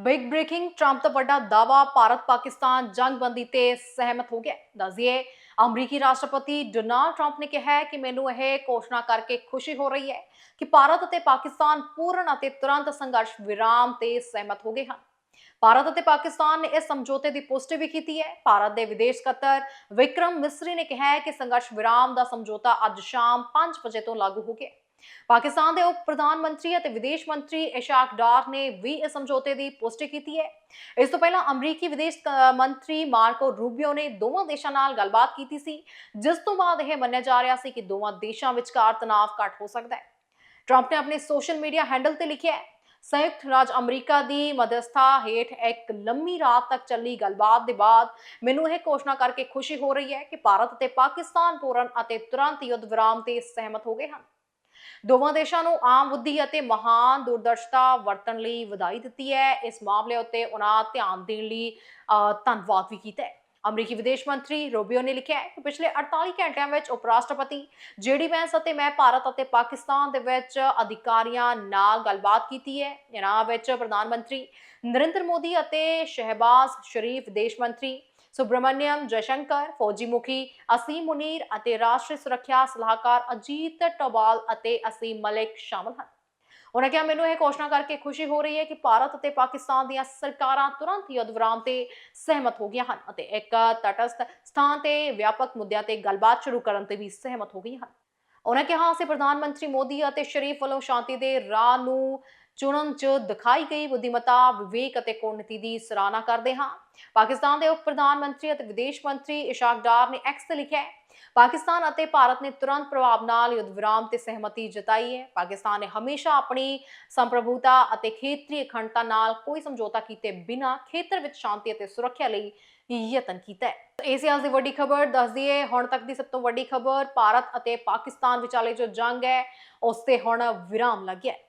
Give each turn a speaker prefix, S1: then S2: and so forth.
S1: Big breaking Trump ਦਾ ਵੱਡਾ ਦਾਵਾ ਭਾਰਤ ਪਾਕਿਸਤਾਨ ਜੰਗਬੰਦੀ ਤੇ ਸਹਿਮਤ ਹੋ ਗਿਆ। ਦੱਸਿਏ ਅਮਰੀਕੀ ਰਾਸ਼ਟਰਪਤੀ ਡੋਨਾਲਡ ਟਰੰਪ ਨੇ ਕਿਹਾ ਹੈ ਕਿ ਮੈਨੂੰ ਇਹ ਘੋਸ਼ਣਾ ਕਰਕੇ ਖੁਸ਼ੀ ਹੋ ਰਹੀ ਹੈ ਕਿ ਭਾਰਤ ਅਤੇ ਪਾਕਿਸਤਾਨ ਪੂਰਨ ਅਤੇ ਤੁਰੰਤ ਸੰਘਰਸ਼ ਵਿਰਾਮ ਤੇ ਸਹਿਮਤ ਹੋ ਗਏ ਹਨ। ਭਾਰਤ ਅਤੇ ਪਾਕਿਸਤਾਨ ਨੇ ਇਸ ਸਮਝੌਤੇ ਦੀ ਪੁਸ਼ਟੀ ਵੀ ਕੀਤੀ ਹੈ। ਭਾਰਤ ਦੇ ਵਿਦੇਸ਼ ਸਕੱਤਰ ਵਿਕਰਮ ਮਿਸਰੀ ਨੇ ਕਿਹਾ ਹੈ ਕਿ ਸੰਘਰਸ਼ ਵਿਰਾਮ ਦਾ ਸਮਝੌਤਾ ਅੱਜ ਸ਼ਾਮ 5 ਵਜੇ ਤੋਂ ਲਾਗੂ ਹੋ ਗਿਆ। ਪਾਕਿਸਤਾਨ ਦੇ ਉਪ ਪ੍ਰਧਾਨ ਮੰਤਰੀ ਅਤੇ ਵਿਦੇਸ਼ ਮੰਤਰੀ ਇਸ਼ਾਕ ਡਾਰ ਨੇ ਵੀ ਇਸ ਸਮਝੌਤੇ ਦੀ ਪੁਸ਼ਟੀ ਕੀਤੀ ਹੈ। ਇਸ ਤੋਂ ਪਹਿਲਾਂ ਅਮਰੀਕੀ ਵਿਦੇਸ਼ ਮੰਤਰੀ ਮਾਰਕੋ ਰੂਬੀਓ ਨੇ ਦੋਵਾਂ ਦੇਸ਼ਾਂ ਨਾਲ ਗੱਲਬਾਤ ਕੀਤੀ ਸੀ, ਜਿਸ ਤੋਂ ਬਾਅਦ ਇਹ ਮੰਨਿਆ ਜਾ ਰਿਹਾ ਸੀ ਕਿ ਦੋਵਾਂ ਦੇਸ਼ਾਂ ਵਿਚਕਾਰ ਤਣਾਅ ਘੱਟ ਹੋ ਸਕਦਾ ਹੈ। ਟਰੰਪ ਨੇ ਆਪਣੇ ਸੋਸ਼ਲ ਮੀਡੀਆ ਹੈਂਡਲ ਤੇ ਲਿਖਿਆ ਹੈ, ਸੰਯੁਕਤ ਰਾਜ ਅਮਰੀਕਾ ਦੀ ਮਦਦਸਥਾ ਹੇਠ ਇੱਕ ਲੰਮੀ ਰਾਤ ਤੱਕ ਚੱਲੀ ਗੱਲਬਾਤ ਦੇ ਬਾਅਦ ਮੈਨੂੰ ਇਹ ਘੋਸ਼ਣਾ ਕਰਕੇ ਖੁਸ਼ੀ ਹੋ ਰਹੀ ਹੈ ਕਿ ਭਾਰਤ ਅਤੇ ਪਾਕਿਸਤਾਨ ਪੂਰਨ ਅਤੇ ਤੁਰੰਤ ਯੁੱਧ ਵਿਰਾਮ ਤੇ ਸਹਿਮਤ ਹੋ ਗਏ ਹਨ। ਦੋਵਾਂ ਦੇਸ਼ਾਂ ਨੂੰ ਆਮ ਬੁੱਧੀ ਅਤੇ ਮਹਾਨ ਦੂਰਦਰਸ਼ਤਾ ਵਰਤਣ ਲਈ ਵਧਾਈ ਦਿੱਤੀ ਹੈ। ਇਸ ਮਾਮਲੇ ਉੱਤੇ ਉਹਨਾਂ ਧਿਆਨ ਦੇਣ ਲਈ ਧੰਨਵਾਦ ਵੀ ਕੀਤਾ ਹੈ। ਅਮਰੀਕੀ ਵਿਦੇਸ਼ ਮੰਤਰੀ ਰੋਬਿਓ ਨੇ ਲਿਖਿਆ ਹੈ ਕਿ ਪਿਛਲੇ 48 ਘੰਟਿਆਂ ਵਿੱਚ ਉਪ ਰਾਸ਼ਟਰਪਤੀ ਜੇਡੀ ਵੈਂਸ ਅਤੇ ਮੈਂ ਭਾਰਤ ਅਤੇ ਪਾਕਿਸਤਾਨ ਦੇ ਵਿੱਚ ਅਧਿਕਾਰੀਆਂ ਨਾਲ ਗੱਲਬਾਤ ਕੀਤੀ ਹੈ। ਇਹਨਾਂ ਵਿੱਚ ਪ੍ਰਧਾਨ ਮੰਤਰੀ ਨਰਿੰਦਰ ਮੋਦੀ ਅਤੇ ਸ਼ਹਿਬਾਜ਼ ਸ਼ਰੀਫ ਵਿਦੇਸ਼ ਮੰਤਰੀ ਸੁਬਰਮਨਿਅਮ ਜੈਸ਼ੰਕਰ ਫੌਜੀ ਮੁਖੀ, ਅਸੀਮ ਮੁਨੀਰ ਅਤੇ ਰਾਸ਼ਟਰੀ ਸੁਰੱਖਿਆ ਸਲਾਹਕਾਰ ਅਜੀਤ ਟੋਵਾਲ ਅਤੇ ਅਸੀਮ ਮਲਿਕ ਸ਼ਾਮਲ ਹਨ। ਉਹਨਾਂ ਕਿਹਾ, ਮੈਨੂੰ ਇਹ ਘੋਸ਼ਣਾ ਕਰਕੇ ਖੁਸ਼ੀ ਹੋ ਰਹੀ ਹੈ ਕਿ ਭਾਰਤ ਅਤੇ ਪਾਕਿਸਤਾਨ ਦੀਆਂ ਸਰਕਾਰਾਂ ਤੁਰੰਤ ਯੁੱਧ ਵਿਰਾਮ ਤੇ ਸਹਿਮਤ ਹੋ ਗਈਆਂ ਹਨ ਅਤੇ ਇੱਕ ਤਟਸਥ ਸਥਾਨ ਤੇ ਵਿਆਪਕ ਮੁੱਦਿਆਂ ਤੇ ਗੱਲਬਾਤ ਸ਼ੁਰੂ ਕਰਨ ਤੇ ਵੀ ਸਹਿਮਤ ਹੋ ਗਈਆਂ ਹਨ। ਉਹਨਾਂ ਕਿਹਾ, ਅਸੀਂ ਪ੍ਰਧਾਨ ਮੰਤਰੀ ਮੋਦੀ ਅਤੇ ਸ਼ਰੀਫ ਵੱਲੋਂ ਸ਼ਾਂਤੀ ਦੇ ਰਾਹ ਨੂੰ ਚੁਣਨ 'ਚ ਦਿਖਾਈ ਗਈ ਬੁੱਧੀਮਤਾ, ਵਿਵੇਕ ਅਤੇ ਕੂਟਨੀਤੀ ਦੀ ਸਰਾਹਨਾ ਕਰਦੇ ਹਾਂ। ਪਾਕਿਸਤਾਨ ਦੇ ਉਪ ਪ੍ਰਧਾਨ ਮੰਤਰੀ ਅਤੇ ਵਿਦੇਸ਼ ਮੰਤਰੀ ਇਸ਼ਾਕ ਡਾਰ ਨੇ ਐਕਸ ਤੇ ਲਿਖਿਆ ਹੈ, ਪਾਕਿਸਤਾਨ ਅਤੇ ਭਾਰਤ ਨੇ ਤੁਰੰਤ ਪ੍ਰਭਾਵ ਨਾਲ ਯੁੱਧ ਵਿਰਾਮ ਤੇ ਸਹਿਮਤੀ ਜਤਾਈ ਹੈ। ਪਾਕਿਸਤਾਨ ਨੇ ਹਮੇਸ਼ਾ ਆਪਣੀ ਸੰਪ੍ਰਭੂਤਾ ਅਤੇ ਖੇਤਰੀ ਅਖੰਡਤਾ ਨਾਲ ਕੋਈ ਸਮਝੌਤਾ ਕੀਤੇ ਬਿਨਾਂ ਖੇਤਰ ਵਿੱਚ ਸ਼ਾਂਤੀ ਅਤੇ ਸੁਰੱਖਿਆ ਲਈ ਯਤਨ ਕੀਤਾ ਹੈ। ਇਹ ਸੀ ਦੀ ਵੱਡੀ ਖਬਰ ਦੱਸ ਦਈਏ ਹੁਣ ਤੱਕ ਦੀ ਸਭ ਤੋਂ ਵੱਡੀ ਖਬਰ ਭਾਰਤ ਅਤੇ ਪਾਕਿਸਤਾਨ ਵਿਚਾਲੇ ਜੋ ਜੰਗ ਹੈ, ਉਸ ਤੇ ਹੁਣ ਵਿਰਾਮ ਲੱਗ ਗਿਆ